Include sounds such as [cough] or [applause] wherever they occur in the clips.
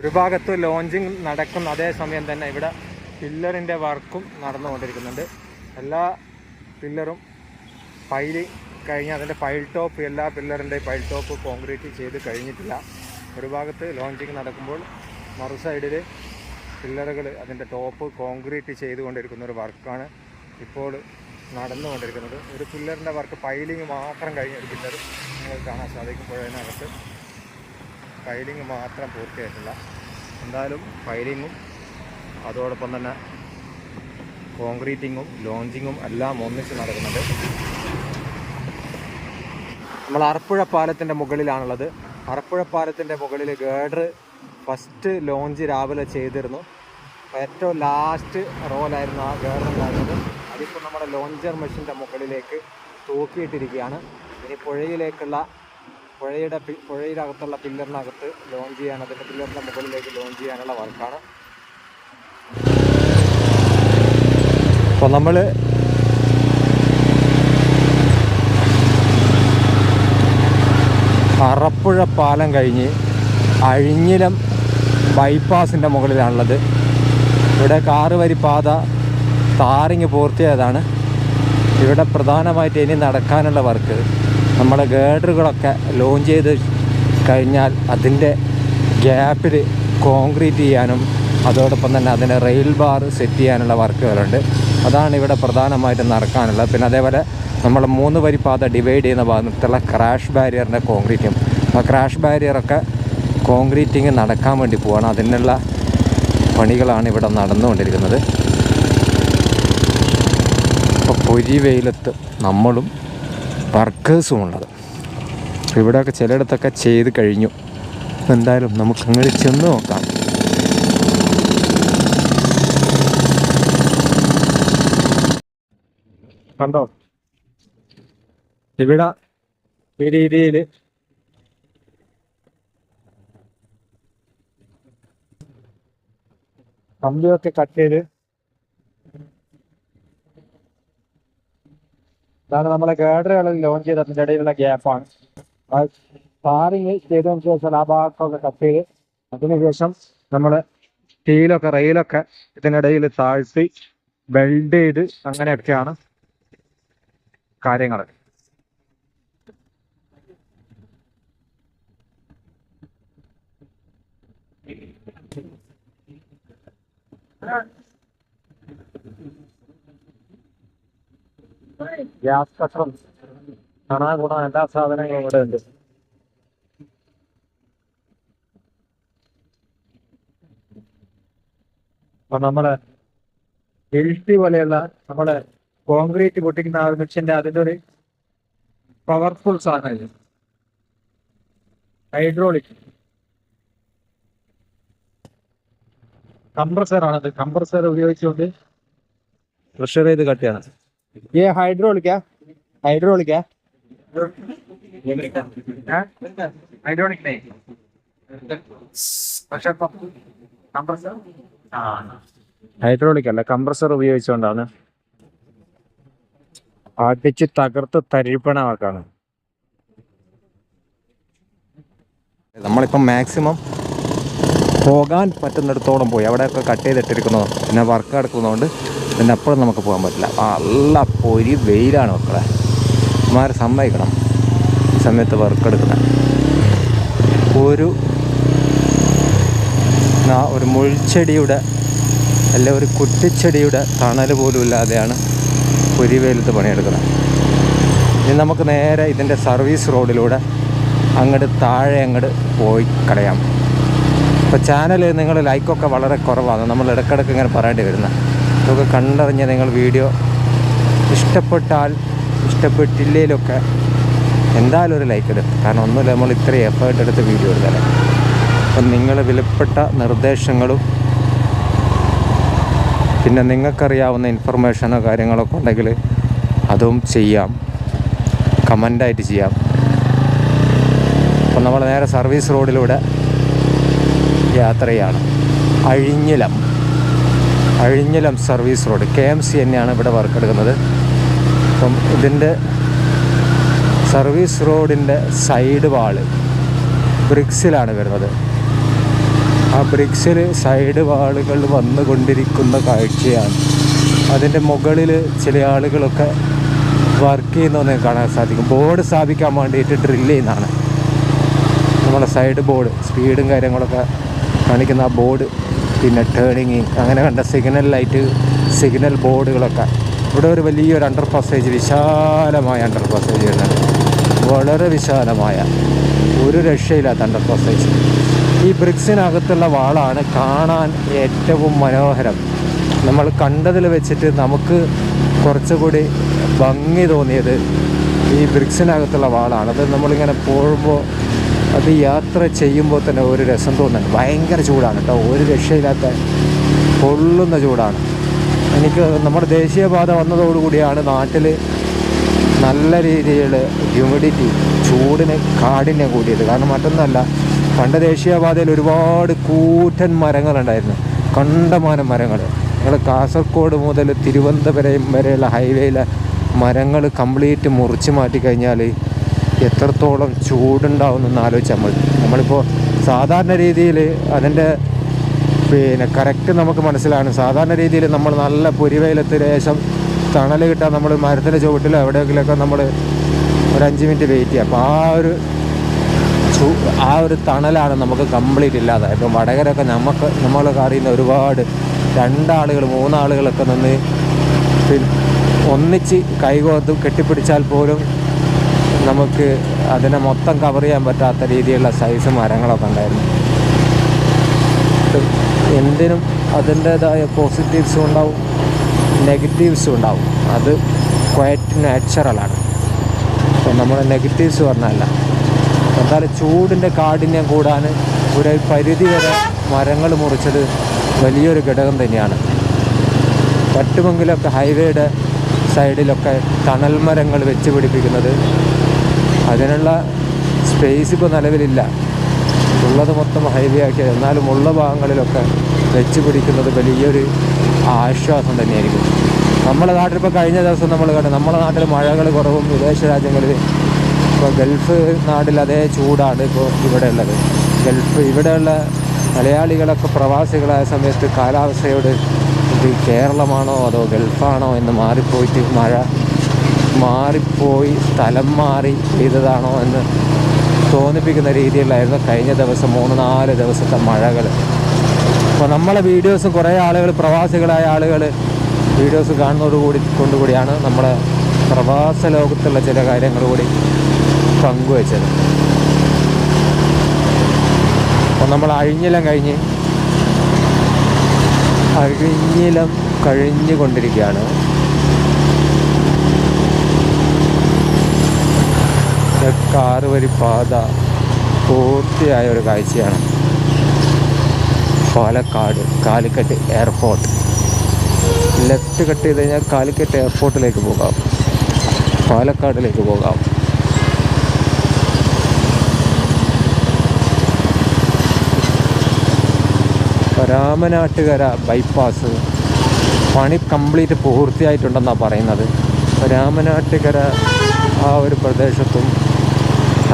ഒരു ഭാഗത്ത് ലോഞ്ചിങ് നടക്കുന്ന അതേ സമയം തന്നെ ഇവിടെ പില്ലറിന്റെ വർക്കും നടന്നുകൊണ്ടിരിക്കുന്നുണ്ട്. എല്ലാ പില്ലറും ഫൈലി കഴിഞ്ഞ് അതിന്റെ പൈൽ ടോപ്പ് എല്ലാ പില്ലറിന്റെ പൈൽ ടോപ്പ് കോൺക്രീറ്റ് ചെയ്ത് കഴിഞ്ഞിട്ടില്ല. ഒരു ഭാഗത്ത് ലോഞ്ചിങ് നടക്കുമ്പോൾ മറു സൈഡിൽ പില്ലറുകൾ അതിന്റെ ടോപ്പ് കോൺക്രീറ്റ് ചെയ്തുകൊണ്ടിരിക്കുന്ന ഒരു വർക്കാണ് ഇപ്പോൾ നടന്നുകൊണ്ടിരിക്കുന്നത്. ഒരു പില്ലറിന്റെ വർക്ക് ഫൈലിങ് മാത്രം കഴിഞ്ഞ ഒരു പില്ലർ നിങ്ങൾക്ക് കാണാൻ സാധിക്കും പുഴയിനകത്ത്. ഫയലിംഗ് മാത്രം പൂർത്തിയായിട്ടില്ല എന്തായാലും ഫയലിങ്ങും അതോടൊപ്പം തന്നെ കോൺക്രീറ്റിങ്ങും ലോഞ്ചിങ്ങും എല്ലാം ഒന്നിച്ച് നടക്കുന്നുണ്ട്. നമ്മൾ അറപ്പുഴ പാലത്തിന്റെ മുകളിലാണുള്ളത്. അറപ്പുഴ പാലത്തിന്റെ മുകളിൽ ഗേഡർ ഫസ്റ്റ് ലോഞ്ച് രാവിലെ ചെയ്തിരുന്നു. ഏറ്റവും ലാസ്റ്റ് റോലായിരുന്നു ആ ഗേഡർ ഉണ്ടായിരുന്നത്. അതിപ്പോൾ നമ്മുടെ ലോഞ്ചർ മെഷീന്റെ മുകളിലേക്ക് തൂക്കിയിട്ടിരിക്കുകയാണ്. ഇനി പുഴയിലേക്കുള്ള പുഴയുടെ പി- പുഴയിലകത്തുള്ള പില്ലറിനകത്ത് ലോഞ്ച് ചെയ്യാൻ അതിന്റെ പില്ലറിന്റെ മുകളിലേക്ക് ലോഞ്ച് ചെയ്യാനുള്ള വർക്കാണ്. അപ്പോൾ നമ്മൾ അറപ്പുഴ പാലം കഴിഞ്ഞ് അഴിഞ്ഞിലം ബൈപ്പാസിന്റെ മുകളിലാണുള്ളത്. ഇവിടെ കാറ് വരി പാത താറിങ് പൂർത്തിയായതാണ്. ഇവിടെ പ്രധാനമായിട്ട് ഇനി നടക്കാനുള്ള വർക്ക് നമ്മുടെ ഗേഡറുകളൊക്കെ ലോഞ്ച് ചെയ്ത് കഴിഞ്ഞാൽ അതിന്റെ ഗ്യാപ്പിൽ കോൺക്രീറ്റ് ചെയ്യാനും അതോടൊപ്പം തന്നെ അതിന് റെയിൽ ബാർ സെറ്റ് ചെയ്യാനുള്ള വർക്കുകളുണ്ട്. അതാണ് ഇവിടെ പ്രധാനമായിട്ടും നടക്കാനുള്ളത്. പിന്നെ അതേപോലെ നമ്മൾ മൂന്ന് വരി പാത ഡിവൈഡ് ചെയ്യുന്ന ഭാഗത്തുള്ള ക്രാഷ് ബാരിയറിന്റെ കോൺക്രീറ്റും ആ ക്രാഷ് ബാരിയറൊക്കെ കോൺക്രീറ്റിങ് നടക്കാൻ വേണ്ടി പോവാണ്. അതിനുള്ള പണികളാണ് ഇവിടെ നടന്നുകൊണ്ടിരിക്കുന്നത്. ഇപ്പോൾ പൊരി വെയിലത്ത് നമ്മളും വർക്കേഴ്സും ഉള്ളത് ഇവിടെയൊക്കെ ചിലയിടത്തൊക്കെ ചെയ്ത് കഴിഞ്ഞു. എന്തായാലും നമുക്ക് അങ്ങോട്ട് ചെന്ന് നോക്കാം. കണ്ടോ? ഇവിടെ ഈ രീതിയിൽ കമ്പിയൊക്കെ കട്ട് ചെയ്ത് ഇതാണ് നമ്മളെ ഗേഡറുകൾ ലോഞ്ച് ചെയ്ത് അതിന്റെ ഇടയിലുള്ള ഗ്യാപ്പാണ് പാറിങ് ചെയ്തതിന് ശേഷം ആ ഭാഗത്തൊക്കെ കട്ട് ചെയ്ത് അതിനുശേഷം നമ്മൾ സ്റ്റീലൊക്കെ റെയിലൊക്കെ ഇതിനിടയിൽ താഴ്ത്തി വെൽഡ് ചെയ്ത് അങ്ങനെയൊക്കെയാണ് കാര്യങ്ങൾ ഗ്യാസ് കട്ടറും കണാ ഗുണ എല്ലാ സാധനങ്ങളും ഇവിടെ ഉണ്ട്. അപ്പൊ നമ്മൾ എൽട്ടി പോലെയുള്ള നമ്മൾ കോൺക്രീറ്റ് പൊട്ടിക്കുന്ന ആ മെഷീന്റെ അതിന്റെ ഒരു പവർഫുൾ സാധനം ഹൈഡ്രോളിക് കംപ്രസർ ആണത്. കംപ്രസർ ഉപയോഗിച്ചുകൊണ്ട് പ്രഷർ ചെയ്ത് കട്ടിയാണ് ये हाइड्रोलिक है हाइड्रोलिक है हाइड्रोलिक नहीं प्रेशर पंप कंप्रेसर ഹൈഡ്രോളിക് അല്ല കംപ്രസർ ഉപയോഗിച്ചുകൊണ്ടാണ് അടിച്ച് തകർത്ത് തരിപ്പണമാക്കാണ് നമ്മളിപ്പം മാക്സിമം പോകാൻ പറ്റുന്നിടത്തോളം പോയി. അവിടെയൊക്കെ കട്ട് ചെയ്തിട്ടിരിക്കുന്നു. പിന്നെ വർക്ക് എടുക്കുന്നതുകൊണ്ട് പിന്നെ അപ്പോഴും നമുക്ക് പോകാൻ പറ്റില്ല. നല്ല പൊരി വെയിലാണ് മക്കളെ. മാറി സമ്മതിക്കണം. സമയത്ത് വർക്ക് എടുക്കുന്നത്. ഒരു ഒരു മുൾച്ചെടിയുടെ അല്ല ഒരു കുറ്റിച്ചെടിയുടെ തണൽ പോലും ഇല്ലാതെയാണ് പൊരി വെയിലത്ത് പണിയെടുക്കുന്നത്. ഇനി നമുക്ക് നേരെ ഇതിന്റെ സർവീസ് റോഡിലൂടെ അങ്ങോട്ട് താഴെ അങ്ങോട്ട് പോയി കളയാം. ഇപ്പോൾ ചാനൽ നിങ്ങൾ ലൈക്കൊക്കെ വളരെ കുറവാണ്. നമ്മൾ ഇടയ്ക്കിടയ്ക്ക് ഇങ്ങനെ പറയേണ്ടി വരുന്നത് ഇതൊക്കെ കണ്ടറിഞ്ഞ് നിങ്ങൾ വീഡിയോ ഇഷ്ടപ്പെട്ടാൽ ഇഷ്ടപ്പെട്ടില്ലേലൊക്കെ എന്തായാലും ഒരു ലൈക്ക് ഇടും കാരണം ഒന്നുമില്ല നമ്മൾ ഇത്രയും എഫേർട്ട് എടുത്ത് വീഡിയോ എടുത്തല്ലേ അപ്പം നിങ്ങൾ വിലപ്പെട്ട നിർദ്ദേശങ്ങളും പിന്നെ നിങ്ങൾക്കറിയാവുന്ന ഇൻഫർമേഷനോ കാര്യങ്ങളൊക്കെ ഉണ്ടെങ്കിൽ അതും ചെയ്യാം. കമന്റായിട്ട് ചെയ്യാം. അപ്പം നമ്മൾ നേരെ സർവീസ് റോഡിലൂടെ യാത്രയാണ്. Azhinjilam. Azhinjilam service road. K M C തന്നെയാണ് ഇവിടെ വർക്ക് എടുക്കുന്നത് അപ്പം ഇതിന്റെ സർവീസ് റോഡിന്റെ സൈഡ് വാൾ ബ്രിക്സിലാണ് വരുന്നത്. ആ ബ്രിക്സിൽ സൈഡ് വാളുകൾ വന്നുകൊണ്ടിരിക്കുന്ന കാഴ്ചയാണ്. അതിന്റെ മുകളിൽ ചില ആളുകളൊക്കെ വർക്ക് ചെയ്യുന്നതെന്ന് കാണാൻ സാധിക്കും. ബോർഡ് സ്ഥാപിക്കാൻ വേണ്ടിയിട്ട് ഡ്രില്ല് ചെയ്യുന്നതാണ്. നമ്മളെ സൈഡ് ബോർഡ് സ്പീഡും കാര്യങ്ങളൊക്കെ കാണിക്കുന്ന ആ ബോർഡ് പിന്നെ ടേണിങ് അങ്ങനെ കണ്ട സിഗ്നൽ ലൈറ്റ് സിഗ്നൽ ബോർഡുകളൊക്കെ ഇവിടെ ഒരു വലിയൊരു അണ്ടർ പാസേജ് വിശാലമായ അണ്ടർ പാസേജ് വരുന്നുണ്ട്. വളരെ വിശാലമായ ഒരു രക്ഷയില്ലാത്ത അണ്ടർ പാസേജ് ഈ ബ്രിക്സിനകത്തുള്ള വാളാണ് കാണാൻ ഏറ്റവും മനോഹരം. നമ്മൾ കണ്ടതിൽ വെച്ചിട്ട് നമുക്ക് കുറച്ചുകൂടി ഭംഗി തോന്നിയത് ഈ ബ്രിക്സിനകത്തുള്ള വാളാണ്. അത് നമ്മളിങ്ങനെ പോകുമ്പോൾ അത് യാത്ര ചെയ്യുമ്പോൾ തന്നെ ഒരു രസം തോന്നുന്നുണ്ട്. ഭയങ്കര ചൂടാണ് കേട്ടോ. ഒരു രക്ഷയില്ലാത്ത പൊള്ളുന്ന ചൂടാണ്. എനിക്ക് നമ്മുടെ ദേശീയപാത വന്നതോടുകൂടിയാണ് നാട്ടിൽ നല്ല രീതിയിൽ ഹ്യൂമിഡിറ്റി ചൂടിന് കാടിനെ കൂടിയത്. കാരണം മറ്റൊന്നല്ല പണ്ട് ദേശീയപാതയിൽ ഒരുപാട് കൂറ്റൻ മരങ്ങളുണ്ടായിരുന്നു. കണ്ടമാനം മരങ്ങൾ. ഞങ്ങൾ കാസർഗോഡ് മുതൽ തിരുവനന്തപുരം വരെയുള്ള ഹൈവേയിലെ മരങ്ങൾ കംപ്ലീറ്റ് മുറിച്ച് മാറ്റി കഴിഞ്ഞാൽ എത്രത്തോളം ചൂടുണ്ടാവുമെന്ന് ആലോചിച്ചാൽ നമ്മൾ. നമ്മളിപ്പോൾ സാധാരണ രീതിയിൽ അതിന്റെ പിന്നെ കറക്റ്റ് നമുക്ക് മനസ്സിലാണ്. സാധാരണ രീതിയിൽ നമ്മൾ നല്ല പൊരിവെയിലത്ത് ലേശം തണൽ കിട്ടാൻ നമ്മൾ മരത്തിന്റെ ചുവട്ടിലോ എവിടെയെങ്കിലുമൊക്കെ നമ്മൾ ഒരു അഞ്ച് മിനിറ്റ് വെയിറ്റ് ചെയ്യുക അപ്പോൾ ആ ഒരു ചൂ ആ ഒരു തണലാണ് നമുക്ക് കംപ്ലീറ്റ് ഇല്ലാതെ. ഇപ്പം വടകരൊക്കെ നമുക്ക് നമ്മളൊക്കെ അറിയുന്ന ഒരുപാട് രണ്ടാളുകൾ മൂന്നാളുകളൊക്കെ നിന്ന് ഒന്നിച്ച് കൈകോർത്ത് കെട്ടിപ്പിടിച്ചാൽ പോലും നമുക്ക് അതിനെ മൊത്തം കവർ ചെയ്യാൻ പറ്റാത്ത രീതിയിലുള്ള സൈസ് മരങ്ങളൊക്കെ ഉണ്ടായിരുന്നു. എന്തിനും അതിന്റേതായ പോസിറ്റീവ്സും ഉണ്ടാവും നെഗറ്റീവ്സും ഉണ്ടാവും. അത് ക്വയറ്റ് നാച്ചുറലാണ് അപ്പം നമ്മൾ നെഗറ്റീവ്സ് പറഞ്ഞല്ല എന്തായാലും ചൂടിന്റെ കാഠിന്യം കൂടാൻ ഒരു പരിധി വരെ മരങ്ങൾ മുറിച്ചത് വലിയൊരു ഘടകം തന്നെയാണ്. പറ്റുമെങ്കിലൊക്കെ ഹൈവേയുടെ സൈഡിലൊക്കെ തണൽ മരങ്ങൾ വെച്ച് പിടിപ്പിക്കുന്നത് അതിനുള്ള സ്പേസ് ഇപ്പോൾ നിലവിലില്ല. ഉള്ളത് മൊത്തം ഹൈവേ ആക്കിയത് എന്നാലും ഉള്ള ഭാഗങ്ങളിലൊക്കെ വെച്ച് പിടിക്കുന്നത് വലിയൊരു ആശ്വാസം തന്നെയായിരിക്കും. നമ്മുടെ നാട്ടിൽ ഇപ്പോൾ കഴിഞ്ഞ ദിവസം നമ്മൾ കണ്ടു. നമ്മുടെ നാട്ടിൽ മഴകൾ കുറവും വിദേശ രാജ്യങ്ങളിൽ ഇപ്പോൾ ഗൾഫ് നാട്ടിൽ അതേ ചൂടാണ് ഇപ്പോൾ ഇവിടെ ഉള്ളത്. ഗൾഫ് ഇവിടെയുള്ള മലയാളികളൊക്കെ പ്രവാസികളായ സമയത്ത് കാലാവസ്ഥയോട് ഇത് കേരളമാണോ അതോ ഗൾഫാണോ എന്ന് മാറിപ്പോയിട്ട് മഴ മാറിപ്പോയി സ്ഥലം മാറി ചെയ്തതാണോ എന്ന് തോന്നിപ്പിക്കുന്ന രീതിയിലായിരുന്നു കഴിഞ്ഞ ദിവസം മൂന്ന് നാല് ദിവസത്തെ മഴകൾ അപ്പോൾ നമ്മളെ വീഡിയോസ് കുറേ ആളുകൾ പ്രവാസികളായ ആളുകൾ വീഡിയോസ് കാണുന്നതോടുകൂടി കൊണ്ടുകൂടിയാണ് നമ്മളെ പ്രവാസ ലോകത്തുള്ള ചില കാര്യങ്ങൾ കൂടി പങ്കുവച്ചത്. അപ്പോൾ നമ്മൾ അഴിഞ്ഞിലം കഴിഞ്ഞ് അഴിഞ്ഞിലം കഴിഞ്ഞുകൊണ്ടിരിക്കുകയാണ്. കാറ് വരി പാത പൂർത്തിയായ ഒരു കാഴ്ചയാണ്. Palakkad Calicut airport. Left cut ചെയ്ത് കഴിഞ്ഞാൽ കാലിക്കറ്റ് എയർപോർട്ടിലേക്ക് പോകാം. പാലക്കാടിലേക്ക് പോകാം. രാമനാട്ടുകര ബൈപ്പാസ്. പണി കംപ്ലീറ്റ് പൂർത്തിയായിട്ടുണ്ടെന്നാണ് പറയുന്നത്. രാമനാട്ടുകര ആ ഒരു പ്രദേശത്തും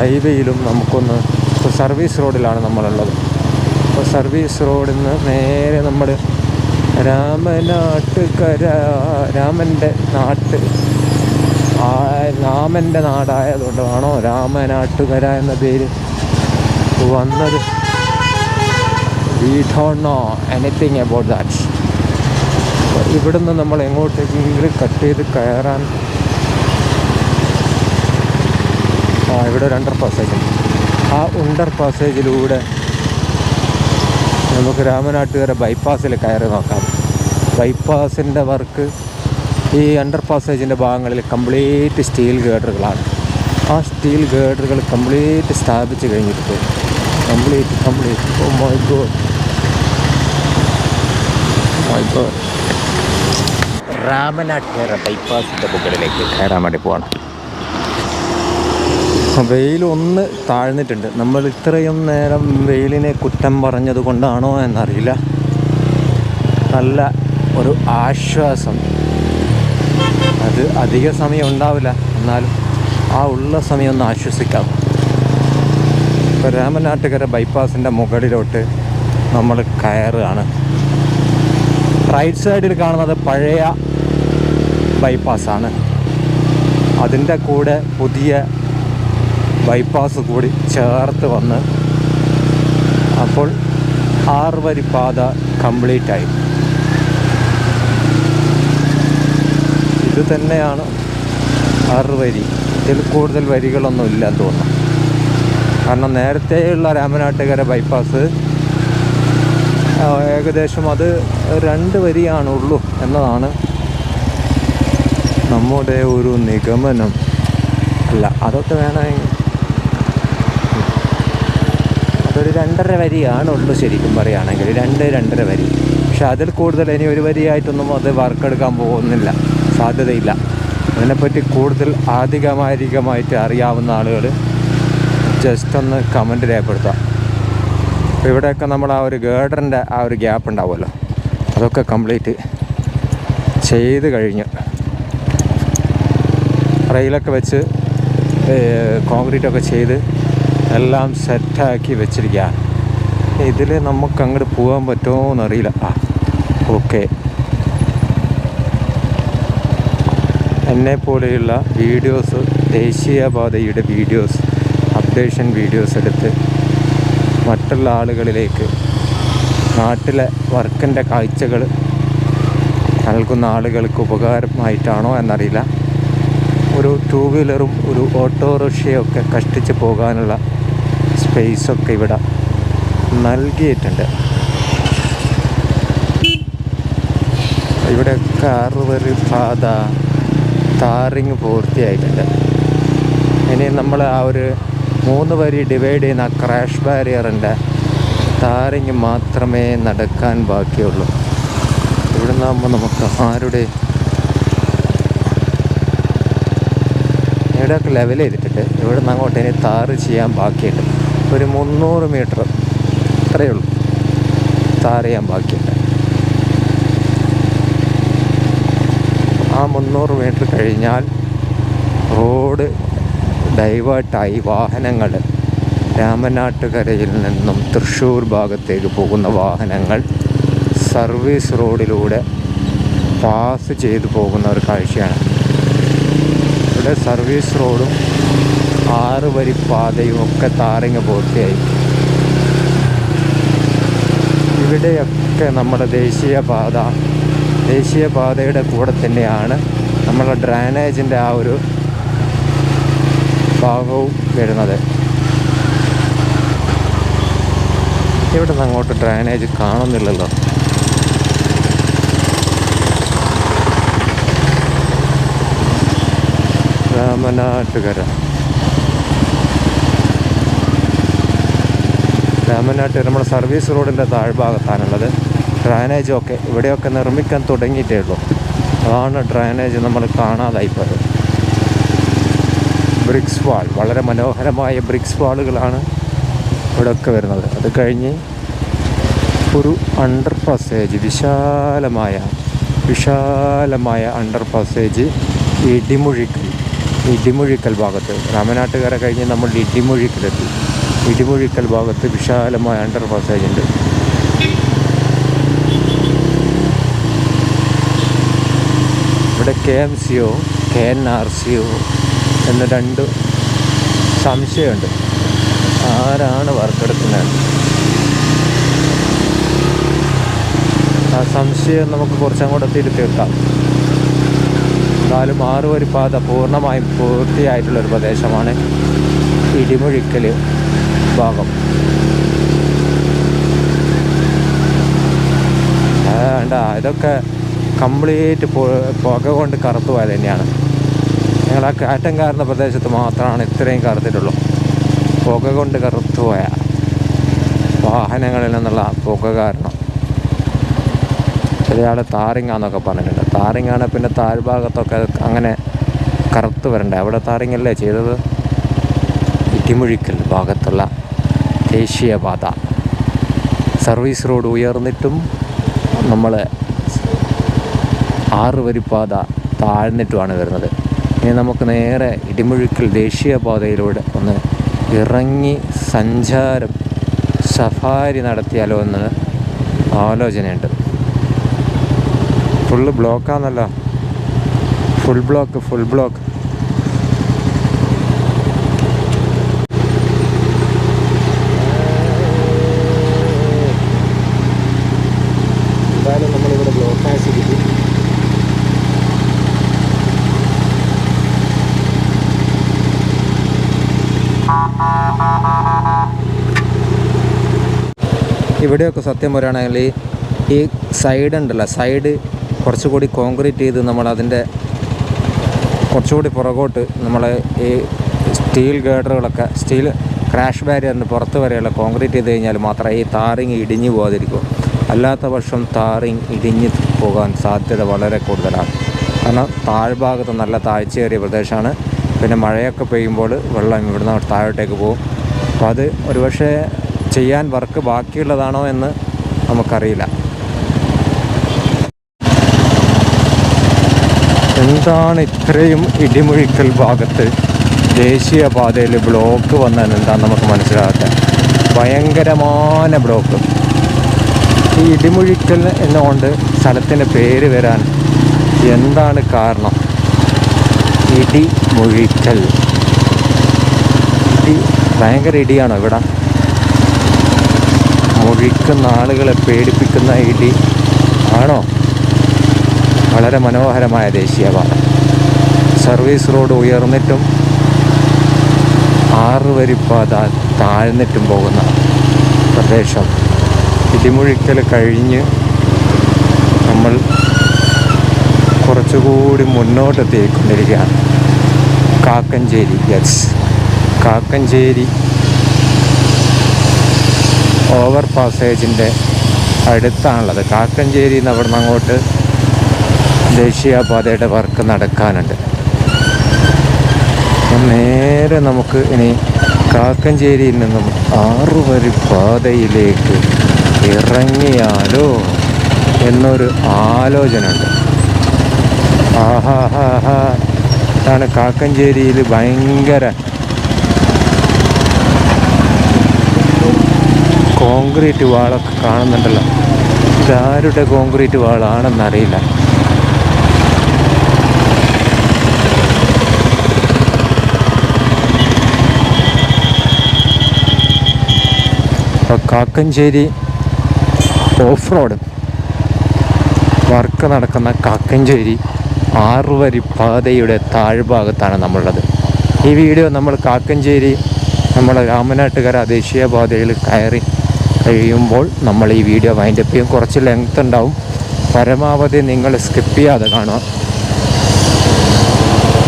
ഹൈവേയിലും നമുക്കൊന്ന് ഇപ്പോൾ സർവീസ് റോഡിലാണ് നമ്മളുള്ളത്. അപ്പോൾ സർവീസ് റോഡിൽ നിന്ന് നേരെ നമ്മൾ രാമനാട്ടുകര രാമന്റെ നാട്ട്. രാമന്റെ നാടായതുകൊണ്ടാണോ രാമനാട്ടുകര എന്ന പേര് വന്നത്? We don't know anything about that ഇവിടുന്ന് നമ്മൾ എങ്ങോട്ടെങ്കിലും കട്ട് ചെയ്ത് കയറാൻ ആ ഇവിടെ ഒരു അണ്ടർ പാസേജ് ആ അണ്ടർ പാസേജിലൂടെ നമുക്ക് രാമനാട്ടുകര ബൈപ്പാസിൽ കയറി നോക്കാം. ബൈപ്പാസിന്റെ വർക്ക് ഈ അണ്ടർ പാസേജിന്റെ ഭാഗങ്ങളിൽ കംപ്ലീറ്റ് സ്റ്റീൽ ഗേഡറുകളാണ് ആ സ്റ്റീൽ ഗേഡറുകൾ കംപ്ലീറ്റ് സ്ഥാപിച്ച് കഴിഞ്ഞിട്ട് complete complete oh my God my God Ramanattukara ബൈപ്പാസിന്റെ മുകളിലേക്ക് കയറാൻ വേണ്ടി പോകണം [laughs] വെയിൽ ഒന്ന് താഴ്ന്നിട്ടുണ്ട്. നമ്മൾ ഇത്രയും നേരം വെയിലിനെ കുറ്റം പറഞ്ഞത് കൊണ്ടാണോ എന്നറിയില്ല. നല്ല ഒരു ആശ്വാസം. അത് അധിക സമയം ഉണ്ടാവില്ല. എന്നാലും ആ ഉള്ള സമയം ഒന്ന് ആശ്വസിക്കാം. ഇപ്പോൾ രാമനാട്ടുകര ബൈപ്പാസിന്റെ മുകളിലോട്ട് നമ്മൾ കയറുകയാണ്. റൈറ്റ് സൈഡിൽ കാണുന്നത് പഴയ ബൈപ്പാസാണ്. അതിന്റെ കൂടെ പുതിയ ബൈപ്പാസ് കൂടി ചേർത്ത് വന്ന് അപ്പോൾ ആറ് വരി പാത കംപ്ലീറ്റ് ആയി. ഇത് തന്നെയാണ് ആറ് വരി ഇതിൽ കൂടുതൽ വരികളൊന്നും ഇല്ല തോന്നുന്നു. കാരണം നേരത്തെയുള്ള രാമനാട്ടുകര ബൈപ്പാസ് ഏകദേശം അത് രണ്ട് വരിയാണുള്ളൂ എന്നതാണ് നമ്മുടെ ഒരു നിഗമനം. അല്ല അതൊക്കെ വേണമെങ്കിൽ അതൊരു രണ്ടര വരിയാണുള്ളൂ ശരിക്കും പറയുകയാണെങ്കിൽ. രണ്ട് രണ്ടര വരി. പക്ഷെ അതിൽ കൂടുതൽ ഇനി ഒരു വരിയായിട്ടൊന്നും അത് വർക്ക് എടുക്കാൻ പോകുന്നില്ല. സാധ്യതയില്ല. അതിനെപ്പറ്റി കൂടുതൽ ആധികാരികമായിട്ട് അറിയാവുന്ന ആളുകൾ ജസ്റ്റ് ഒന്ന് കമന്റ് രേഖപ്പെടുത്താം. അപ്പോൾ ഇവിടെയൊക്കെ നമ്മൾ ആ ഒരു ഗേഡറിന്റെ ആ ഒരു ഗ്യാപ്പ് ഉണ്ടാവുമല്ലോ. അതൊക്കെ കംപ്ലീറ്റ് ചെയ്ത് കഴിഞ്ഞു റെയിലൊക്കെ വെച്ച് കോൺക്രീറ്റൊക്കെ ചെയ്ത് എല്ലാം സെറ്റാക്കി വെച്ചിരിക്കുകയാണ്. ഇതിൽ നമുക്ക് അങ്ങോട്ട് പോകാൻ പറ്റുമോ എന്നറിയില്ല ആ ഓക്കെ. എന്നെ പോലെയുള്ള വീഡിയോസ് ദേശീയപാതയുടെ വീഡിയോസ് അപ്ഡേഷൻ വീഡിയോസ് എടുത്ത് മറ്റുള്ള ആളുകളിലേക്ക് നാട്ടിലെ വർക്കിന്റെ കാഴ്ചകൾ നൽകുന്ന ആളുകൾക്ക് ഉപകാരമായിട്ടാണോ എന്നറിയില്ല. ഒരു ടൂ വീലറും ഒരു ഓട്ടോറിക്ഷയൊക്കെ കഷ്ടിച്ച് പോകാനുള്ള സ്പേസൊക്കെ ഇവിടെ നൽകിയിട്ടുണ്ട്. ഇവിടെ കാറുവരി പാത താറിങ് പൂർത്തിയായിട്ടുണ്ട്. ഇനി നമ്മൾ ആ ഒരു മൂന്ന് വരി ഡിവൈഡ് ചെയ്യുന്ന ക്രാഷ് ബാരിയറിന്റെ താറിങ് മാത്രമേ നടക്കാൻ ബാക്കിയുള്ളൂ. ഇവിടെ നിന്നാകുമ്പോൾ നമുക്ക് ആരുടെ ഇവിടെയൊക്കെ ലെവൽ ചെയ്തിട്ടുണ്ട്. ഇവിടെ നിന്ന് അങ്ങോട്ട് ഇനി താറ് ചെയ്യാൻ ബാക്കിയുണ്ട്. ഒരു മുന്നൂറ് മീറ്റർ. അത്രയേ ഉള്ളൂ. താറിയാൻ ചെയ്യാൻ ബാക്കിയുണ്ട്. ആ മുന്നൂറ് മീറ്റർ കഴിഞ്ഞാൽ റോഡ് ഡൈവേർട്ടായി വാഹനങ്ങൾ രാമനാട്ടുകരയിൽ നിന്നും തൃശ്ശൂർ ഭാഗത്തേക്ക് പോകുന്ന വാഹനങ്ങൾ സർവീസ് റോഡിലൂടെ പാസ് ചെയ്തു പോകുന്ന ഒരു കാഴ്ചയാണ്. ഇവിടെ സർവീസ് റോഡും ആറ് വരി പാതയും ഒക്കെ താരങ്ങ പൂർത്തിയായി. ഇവിടെയൊക്കെ നമ്മുടെ ദേശീയപാത ദേശീയപാതയുടെ കൂടെ തന്നെയാണ് നമ്മുടെ ഡ്രാനേജിന്റെ ആ ഒരു ഭാഗവും വരുന്നത്. ഇവിടെ നിന്ന് അങ്ങോട്ട് ഡ്രാനേജ് കാണുന്നില്ലല്ലോ. രാമനാട്ടുകര. രാമനാട്ടുകര നമ്മുടെ സർവീസ് റോഡിന്റെ താഴ്ഭാഗത്താണുള്ളത്. ഡ്രൈനേജൊക്കെ ഇവിടെയൊക്കെ നിർമ്മിക്കാൻ തുടങ്ങിയിട്ടേ ഉള്ളൂ. അതാണ് ഡ്രൈനേജ് നമ്മൾ കാണാതായിപ്പോയത് ബ്രിക്സ് വാൾ വളരെ മനോഹരമായ ബ്രിക്സ് വാളുകളാണ് ഇവിടെയൊക്കെ വരുന്നത്. അത് കഴിഞ്ഞ് ഒരു അണ്ടർ പാസേജ് വിശാലമായ വിശാലമായ അണ്ടർ പാസേജ് ഇടിമുഴിക്കൽ ഇടിമുഴിക്കൽ ഭാഗത്ത്. രാമനാട്ടുകാരെ കഴിഞ്ഞ് നമ്മൾ ഇടിമുഴിക്കലെത്തി. ഇടിമുഴിക്കൽ ഭാഗത്ത് വിശാലമായ അണ്ടർ പാസേജ് ഉണ്ട്. ഇവിടെ K M C O K N R C O എന്ന രണ്ട് സംശയമുണ്ട്. ആരാണ് വർക്കെടുക്കുന്നത് ആ സംശയം നമുക്ക് കുറച്ചങ്ങോട്ട് തിരുത്തിയെടുക്കാം എന്നാലും ആറുവരി പാത പൂർണമായും പൂർത്തിയായിട്ടുള്ളൊരു പ്രദേശമാണ് ഇടിമുഴിക്കൽ ഭാഗം. വേണ്ട ഇതൊക്കെ കംപ്ലീറ്റ് പുക കൊണ്ട് കറുത്ത് പോയത് തന്നെയാണ്. ഞങ്ങൾ ആ കാറ്റം കാരുന്ന പ്രദേശത്ത് മാത്രമാണ് ഇത്രയും കറുത്തിട്ടുള്ളൂ. പുക കൊണ്ട് കറുത്തു പോയ വാഹനങ്ങളിൽ നിന്നുള്ള പുക കാരണം. ചില ആൾ താറിങ്ങാന്നൊക്കെ പറഞ്ഞിട്ടുണ്ട്. താറിങ്ങാണ് പിന്നെ താഴ്ഭാഗത്തൊക്കെ അങ്ങനെ കറുത്ത് വരണ്ടേ? അവിടെ താറിങ്ങല്ലേ ചെയ്തത്? ഇടിമുഴിക്കൽ ഭാഗത്തുള്ള ദേശീയപാത. സർവീസ് റോഡ് ഉയർന്നിട്ടും നമ്മൾ ആറ് വരിപ്പാത താഴ്ന്നിട്ടുമാണ് വരുന്നത്. ഇനി നമുക്ക് നേരെ ഇടിമുഴുക്കൽ ദേശീയപാതയിലൂടെ ഒന്ന് ഇറങ്ങി സഞ്ചാരം സഫാരി നടത്തിയാലോ എന്ന് ആലോചനയുണ്ട്. Full ബ്ലോക്കാന്നല്ലോ. Full block full block. ഇവിടെയൊക്കെ സത്യം പറയുകയാണെങ്കിൽ ഈ- സൈഡ് ഉണ്ടല്ലോ. സൈഡ് കുറച്ചുകൂടി കോൺക്രീറ്റ് ചെയ്ത് നമ്മൾ അതിന്റെ കുറച്ചുകൂടി പുറകോട്ട് നമ്മൾ ഈ സ്റ്റീൽ ഗേഡറുകളൊക്കെ സ്റ്റീൽ ക്രാഷ് ബാരിയറിന് പുറത്ത് വരെയുള്ള കോൺക്രീറ്റ് ചെയ്ത് കഴിഞ്ഞാൽ മാത്രമേ ഈ താറിങ് ഇടിഞ്ഞു പോകാതിരിക്കൂ. അല്ലാത്ത പക്ഷം താറിങ് ഇടിഞ്ഞ് പോകാൻ സാധ്യത വളരെ കൂടുതലാണ്. കാരണം താഴ്ഭാഗത്ത് നല്ല താഴ്ചയേറിയ പ്രദേശമാണ്. പിന്നെ മഴയൊക്കെ പെയ്യുമ്പോൾ വെള്ളം ഇവിടുന്ന് താഴോട്ടേക്ക് പോകും. അപ്പോൾ അത് ഒരുപക്ഷെ ചെയ്യാൻ വർക്ക് ബാക്കിയുള്ളതാണോ എന്ന് നമുക്കറിയില്ല. എന്താണ് ഇത്രയും ഇടിമുഴിക്കൽ ഭാഗത്ത് ദേശീയപാതയിൽ ബ്ലോക്ക് വന്നതെന്ന് എന്താണെന്ന് നമുക്ക് മനസ്സിലാകട്ടെ? ഭയങ്കരമായ ബ്ലോക്ക്. ഈ ഇടിമുഴിക്കൽ എന്നുകൊണ്ട് സ്ഥലത്തിന്റെ പേര് വരാൻ എന്താണ് കാരണം? ഇടിമുഴിക്കൽ. ഇടി ഭയങ്കര ഇടിയാണോ ഇവിടെ? മുഴിക്കുന്ന ആളുകളെ പേടിപ്പിക്കുന്ന ഇടി ആണോ? വളരെ മനോഹരമായ ദേശീയപാത. സർവീസ് റോഡ് ഉയർന്നിട്ടും ആറ് വരിപ്പാത താഴ്ന്നിട്ടും പോകുന്ന പ്രദേശം. ഇടിമുഴിക്കൽ കഴിഞ്ഞ് നമ്മൾ കുറച്ചുകൂടി മുന്നോട്ടെത്തിക്കൊണ്ടിരിക്കുകയാണ്. കാക്കഞ്ചേരി യെസ് കാക്കഞ്ചേരി ഓവർ പാസേജിന്റെ അടുത്താണുള്ളത്. കാക്കഞ്ചേരി നിന്ന് അവിടെ നിന്ന് അങ്ങോട്ട് ദേശീയപാതയുടെ വർക്ക് നടക്കാനുണ്ട്. നേരെ നമുക്ക് ഇനി കാക്കഞ്ചേരിയിൽ നിന്നും ആറുവരി പാതയിലേക്ക് ഇറങ്ങിയാലോ എന്നൊരു ആലോചന ഉണ്ട് ആഹാ ഹാ ഹാ അതാണ് കാക്കഞ്ചേരിയിൽ ഭയങ്കര കോൺക്രീറ്റ് വാളൊക്കെ കാണുന്നുണ്ടല്ലോ. ഇതാരുടെ കോൺക്രീറ്റ് വാളാണെന്നറിയില്ല കാക്കഞ്ചേരി ഓഫ് റോഡ് വർക്ക് നടക്കുന്ന കാക്കഞ്ചേരി ആറുവരി പാതയുടെ താഴ്ഭാഗത്താണ് നമ്മളുള്ളത്. ഈ വീഡിയോ നമ്മൾ കാക്കഞ്ചേരി നമ്മുടെ രാമനാട്ടുകര ദേശീയപാതയിൽ കയറി കഴിയുമ്പോൾ നമ്മൾ ഈ വീഡിയോ വൈൻഡപ്പ് ചെയ്യും. കുറച്ച് ലെങ്ത് ഉണ്ടാവും. പരമാവധി നിങ്ങൾ സ്കിപ്പ് ചെയ്യാതെ കാണുക.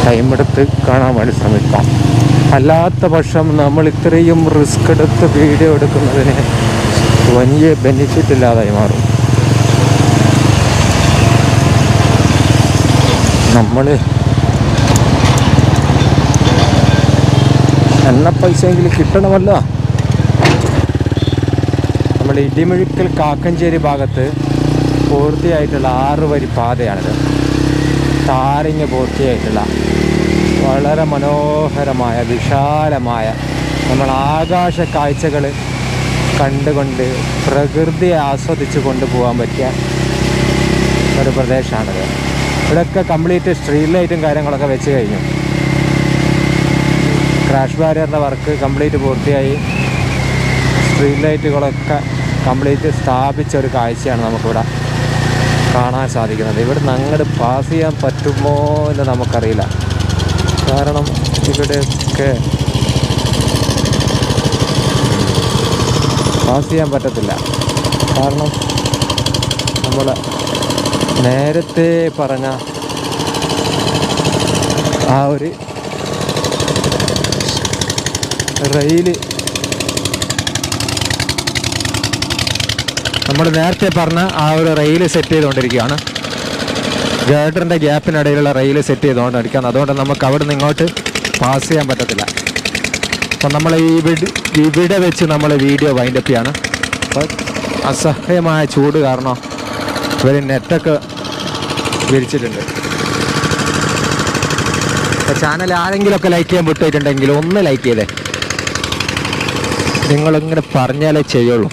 ടൈം എടുത്ത് കാണാൻ വേണ്ടി ശ്രമിക്കാം അല്ലാത്ത പക്ഷം നമ്മൾ ഇത്രയും റിസ്ക് എടുത്ത് വീഡിയോ എടുക്കുന്നതിന് വലിയ ബെനിഫിറ്റ് ഇല്ലാതായി മാറും. നമ്മൾ എണ്ണ പൈസയെങ്കിലും കിട്ടണമല്ലോ. ഇടിമുഴിക്കൽ കാക്കഞ്ചേരി ഭാഗത്ത് പൂർത്തിയായിട്ടുള്ള ആറ് വരി പാതയാണിത്. താരിങ് പൂർത്തിയായിട്ടുള്ള വളരെ മനോഹരമായ വിശാലമായ നമ്മൾ ആകാശ കാഴ്ചകൾ കണ്ടുകൊണ്ട് പ്രകൃതിയെ ആസ്വദിച്ച് കൊണ്ടുപോകാൻ പറ്റിയ ഒരു പ്രദേശമാണിത്. ഇവിടെയൊക്കെ കംപ്ലീറ്റ് സ്ട്രീറ്റ് ലൈറ്റും കാര്യങ്ങളൊക്കെ വെച്ച് കഴിഞ്ഞു. ക്രാഷ് ബാരിയറിന്റെ വർക്ക് കംപ്ലീറ്റ് പൂർത്തിയായി. സ്ട്രീറ്റ് ലൈറ്റുകളൊക്കെ കംപ്ലീറ്റ് സ്ഥാപിച്ച ഒരു കാഴ്ചയാണ് നമുക്കിവിടെ കാണാൻ സാധിക്കുന്നത്. ഇവിടെ നിന്ന് അങ്ങോട്ട് പാസ് ചെയ്യാൻ പറ്റുമോ എന്ന് നമുക്കറിയില്ല. കാരണം ഇവിടെയൊക്കെ പാസ് ചെയ്യാൻ പറ്റത്തില്ല. കാരണം നമ്മൾ നേരത്തെ പറഞ്ഞ ആ ഒരു റെയിൽ നമ്മൾ നേരത്തെ പറഞ്ഞ ആ ഒരു റെയിൽ സെറ്റ് ചെയ്തുകൊണ്ടിരിക്കുകയാണ്. ഗേഡറിന്റെ ഗ്യാപ്പിനിടയിലുള്ള റെയിൽ സെറ്റ് ചെയ്തുകൊണ്ടിരിക്കുകയാണ്. അതുകൊണ്ട് നമുക്ക് അവിടെ നിന്ന് ഇങ്ങോട്ട് പാസ് ചെയ്യാൻ പറ്റത്തില്ല. അപ്പം നമ്മൾ ഈ ഇവിടെ വെച്ച് നമ്മൾ വീഡിയോ വൈൻഡപ്പ് ചെയ്യാണ്. അപ്പോൾ അസഹ്യമായ ചൂട് കാരണം ഇവർ നെറ്റൊക്കെ വിരിച്ചിട്ടുണ്ട്. അപ്പോൾ ചാനൽ ആരെങ്കിലുമൊക്കെ ലൈക്ക് ചെയ്യാൻ വിട്ടിട്ടുണ്ടെങ്കിൽ ഒന്ന് ലൈക്ക് ചെയ്തേ. നിങ്ങളിങ്ങനെ പറഞ്ഞാലേ ചെയ്യുള്ളൂ.